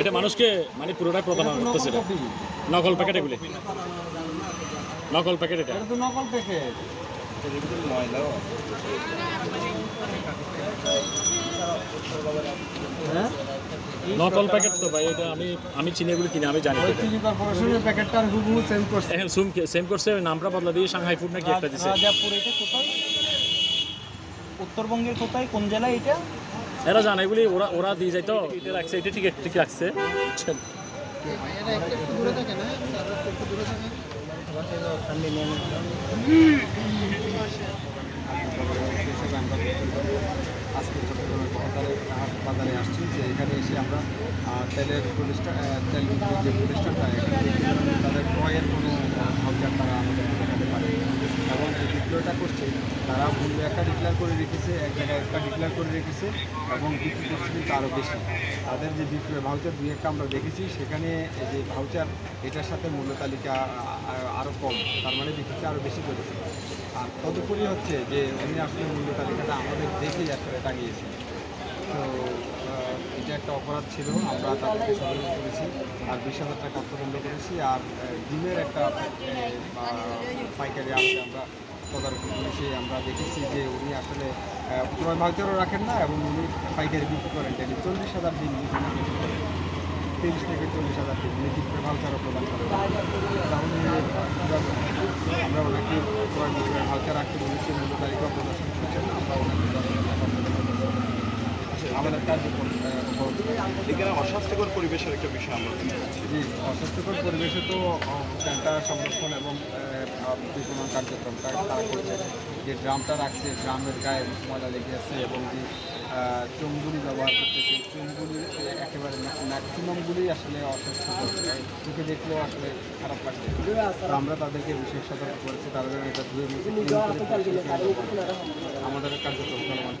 এটা মানুষকে মানে পুরোটাই প্রতারণা করতেছে নকল প্যাকেট এগুলি। নকল প্যাকেট এটা। নকল প্যাকেট হ্যাঁ? নকল প্যাকেট তো ভাই এটা আমি আমি চিনি এগুলি কিনে আমি জানি হুবহু সেম করছে। হ্যাঁ সুম সেম করছে ওই নামটা বদলা দিয়ে সাংহাই ফুড নাকি একটা দিছে। রাজাপুর এটা কোথায়? উত্তরবঙ্গের কোথায়? কোন জেলায় এটা? এরা জানে এগুলি ওরা ওরা দিয়ে যায় তো এটা রাখছে এটা ঠিক ঠিক রাখছে? আজকে চট্টগ্রামের বাজারে বাজারে আসছি যে এখানে এসে আমরা তেলের প্রতিষ্ঠান তেল যে প্রতিষ্ঠানটা এখানে তাদের ক্রয়ের কোনো ভাউচার তারা আমাদেরকে দেখাতে পারে এবং যে বিক্রয়টা করছে। তারা মূল্য একটা ডিক্লেয়ার করে রেখেছে, এক জায়গায় একটা ডিক্লেয়ার করে রেখেছে এবং বিক্রি করছে কিন্তু আরও বেশি। তাদের যে বিক্রয় ভাউচার দুই একটা আমরা দেখেছি, সেখানে যে ভাউচার এটার সাথে মূল্য তালিকা আরও কম, তার মানে বিক্রিতে আরও বেশি করেছে। আর তদুপরি হচ্ছে যে উনি আসলে মূল্য তালিকাটা আমাদের দেখেই আসলে টাঙিয়েছে। তো এটা একটা অপরাধ ছিল, আমরা তাদেরকে সতর্ক করেছি, আর বিশ হাজার টাকা অর্থদণ্ড করেছি, আর ডিমের একটা পাইকারি আমরা তদারকি পুলিশে আমরা দেখেছি যে উনি আসলে ক্রয় ভাউচারও রাখেন না এবং উনি পাইকারি বিক্রি করেন। ডেলি চল্লিশ হাজার দিন বিক্রি তিরিশ থেকে চল্লিশ হাজার দিন উনি বিক্রয় ভাউচারও প্রদান করেন। আমরা- ওনাকে ক্রয় ভাউচার রাখতে বলেছি মূল্য তালিকা প্রদর্শন করছেন আমরা ওনাকে দশ হাজার টাকা অর্থদণ্ড করেছি। আমাদের কার্যক্রম। এখানে অস্বাস্থ্যকর পরিবেশের একটা বিষয় আমরা অস্বাস্থ্যকর পরিবেশে তো ট্যাঙ্কার সংরক্ষণ এবং বিপণন কার্যক্রমটা তারা করছে। যে ড্রামটা রাখছে ড্রামের গায়ে ময়লা লেগে আছে এবং যে আহ, চুনগুলি ব্যবহার করছে সেই চুনগুলি একেবারে ম্যাক্সিমামগুলি আসলে অস্বাস্থ্যকর। চোখে দেখলেও আসলে খারাপ লাগছে। আমরা তাদেরকে বিশেষ সতর্ক করেছি তাদের এটা ধুয়ে আমাদের কার্যক্রম চলমান।